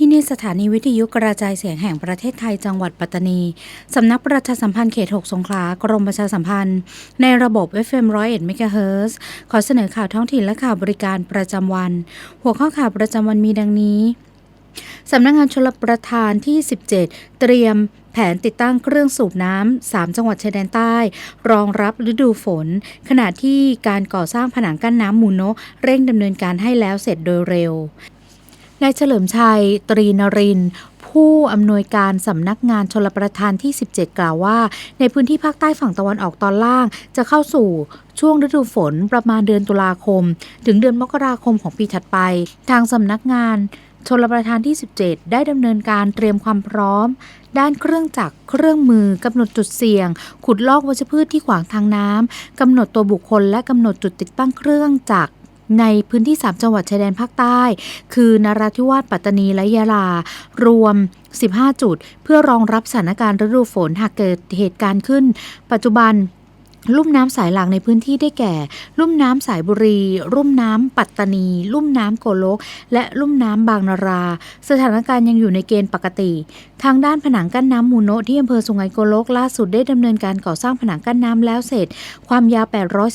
ที่นี่สถานีวิทยุกระจายเสียงแห่งประเทศไทยจังหวัดปัตตานี สำนักประชาสัมพันธ์เขต 6 สงขลากรมประชาสัมพันธ์ ในระบบ FM 101 MHz ขอเสนอข่าวท้องถิ่นและข่าวบริการประจำวัน หัวข้อข่าวประจำวันมีดังนี้สำนักงานชลประทานที่ 17 เตรียมแผนติดตั้งเครื่องสูบน้ำ 3 จังหวัดชายแดนใต้ รองรับฤดูฝน ขณะที่การก่อสร้างผนังกั้นน้ำมูโนเร่งดำเนินการให้แล้วเสร็จโดยเร็ว นายเฉลิมชัย ตรีนรินผู้อำนวยการสำนักงานชลประทานที่ 17 กล่าวว่า ในพื้นที่ภาคใต้ฝั่งตะวันออกตอนล่าง จะเข้าสู่ช่วงฤดูฝนประมาณเดือนตุลาคม ถึงเดือนมกราคมของปีถัดไป ทางสำนักงานชลประทานที่ 17 ได้ดำเนินการเตรียมความพร้อม ด้านเครื่องจักรเครื่องมือกำหนดจุดเสี่ยง ขุดลอกวัชพืชที่ขวางทางน้ำกำหนดตัวบุคคลและกำหนดจุดติดตั้งเครื่องจักร ในพื้นที่ 3 จังหวัดชายแดนภาคใต้ คือนราธิวาสปัตตานีและยะลา รวม 15 จุด เพื่อรองรับสถานการณ์ฤดูฝนหากเกิดเหตุการณ์ขึ้น ปัจจุบัน ลุ่มน้ำสายหลักในพื้นที่ได้แก่ ลุ่มน้ำสายบุรี ลุ่มน้ำปัตตานี ลุ่มน้ำโกโลก และลุ่มน้ำบางนารา สถานการณ์ยังอยู่ในเกณฑ์ปกติ ทางด้านผนังกั้นน้ำมูโนะที่อำเภอสุไหงโกลกล่าสุดได้ดำเนินการก่อสร้างผนังกั้นน้ำแล้วเสร็จ ความยาว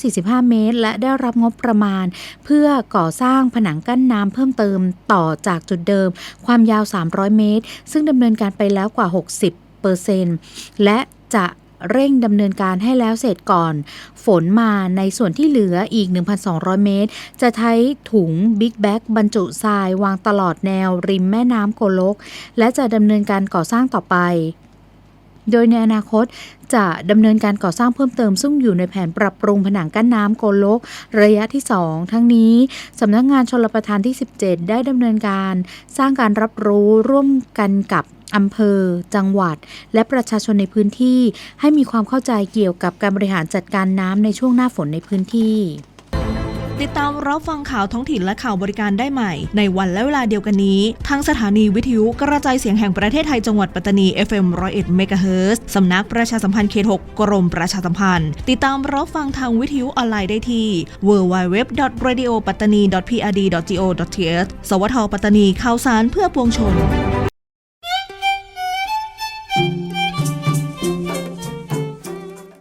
845 เมตร และได้รับงบประมาณ เพื่อก่อสร้างผนังกั้นน้ำเพิ่มเติมต่อจากจุดเดิม ความยาว 300 เมตร ซึ่งดำเนินการไปแล้วกว่า 60เปอร์เซ็นต์และจะ เร่งดำเนินการให้แล้วเสร็จก่อน ฝนมาในส่วนที่เหลืออีก 1,200 เมตร จะใช้ถุงบิ๊กแบ็กบรรจุทรายวางตลอดแนวริมแม่น้ำโกลก และจะดำเนินการก่อสร้างต่อไป โดยในอนาคตจะดำเนินการก่อสร้างเพิ่มเติมซึ่งอยู่ในแผนปรับปรุงผนังกั้นน้ำโกลก ระยะที่ 2 ทั้งนี้สำนักงานชลประทานที่ 17 ได้ดำเนินการ สร้างการรับรู้ร่วมกันกับ อำเภอ จังหวัด และประชาชนในพื้นที่ให้มีความเข้าใจเกี่ยวกับการบริหารจัดการน้ำในช่วงหน้าฝนในพื้นที่ ติดตามรับฟังข่าวท้องถิ่นและข่าวบริการได้ใหม่ ในวันและเวลาเดียวกันนี้ ทางสถานีวิทยุกระจายเสียงแห่งประเทศไทยจังหวัดปัตตานี FM 101 MHz สำนักประชาสัมพันธ์เขต 6 กรมประชาสัมพันธ์ ติดตามรับฟังทางวิทยุออนไลน์ได้ที่ www.radiopattani.prd.go.th สวทปัตตานีข่าวสารเพื่อปวงชน Thank you.